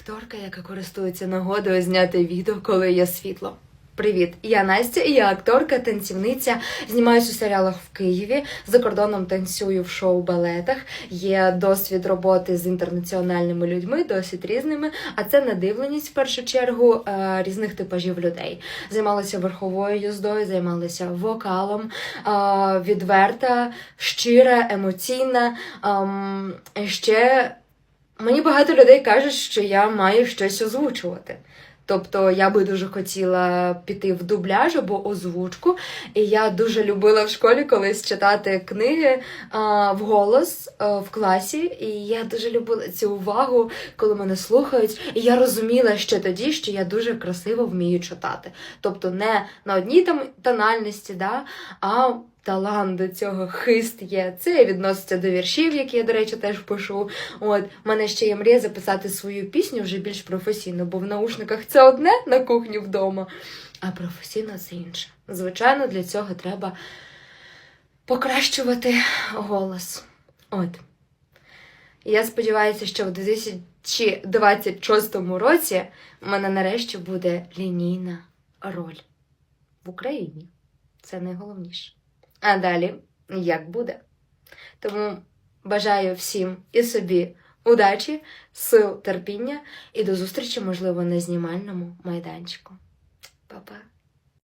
акторка, яка користується нагодою зняти відео, коли є світло. Привіт, я Настя, я акторка, танцівниця. Знімаюся у серіалах в Києві. За кордоном танцюю в шоу-балетах. Є досвід роботи з інтернаціональними людьми, досить різними. А це надивленість в першу чергу різних типажів людей. Займалася верховою їздою, займалася вокалом, відверта, щира, емоційна. Ем, ще Мені багато людей кажуть, що я маю щось озвучувати. Тобто я би дуже хотіла піти в дубляж або озвучку. І я дуже любила в школі колись читати книги а, вголос а, в класі. І я дуже любила цю увагу, коли мене слухають. І я розуміла ще тоді, що я дуже красиво вмію читати. Тобто не на одній там тональності, да, а талант до цього хист є. Це відноситься до віршів, які я, до речі, теж пишу. От, в мене ще є мрія записати свою пісню вже більш професійно, бо в наушниках це одне на кухні вдома, а професійно це інше. Звичайно, для цього треба покращувати голос. От. Я сподіваюся, що в 2026 році в мене нарешті буде лінійна роль в Україні. Це найголовніше. А далі як буде. Тому бажаю всім і собі удачі, сил, терпіння і до зустрічі, можливо, на знімальному майданчику. Па-па!